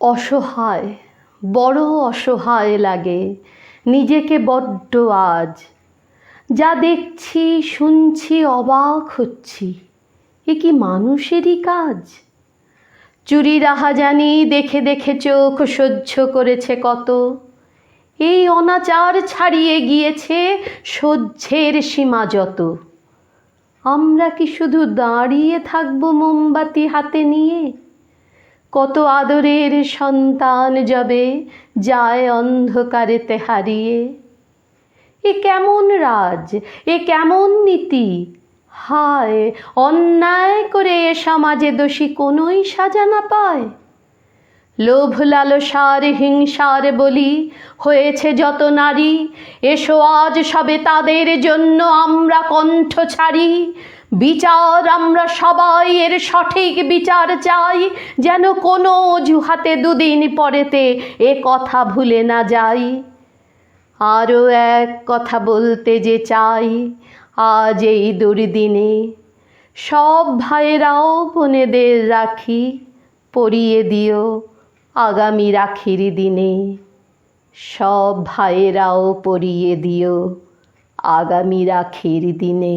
অসহায়, বড় অসহায় লাগে নিজেকে বড্ড আজ। যা দেখছি, শুনছি, অবাক হচ্ছি, এ কি মানুষেরই কাজ? চুরি রাহাজানি দেখে দেখে চোখ সহ্য করেছে কত? এই অনাচার ছাড়িয়ে গিয়েছে সহ্যের সীমা যত। আমরা কি শুধু দাঁড়িয়ে থাকব মোমবাতি হাতে নিয়ে? কত আদরের সন্তান যাবে যায় অন্ধকারেতে হারিয়ে। এ কেমন রাজ, এ কেমন নীতি? হায়, অন্যায় করে এ সমাজে দোষী কোনোই সাজা না পায়। লোভ লালসার হিংসার বলি হয়েছে যত নারী, এসো আজ সবে তাদের জন্য আমরা কণ্ঠ ছাড়ি। বিচার, আমরা সবাই এর সঠিক বিচার চাই। যেন কোনো অজুহাতে দুদিন পরেতে এ কথা ভুলে না যাই। আরও এক কথা বলতে যে চাই, আজ এই দুর্দিনে সব ভাইয়েরাও বোনেদের রাখি, পরিয়ে দিও আগামী রাখির দিনে। সব ভাইয়েরাও পরিয়ে দিও আগামী রাখির দিনে।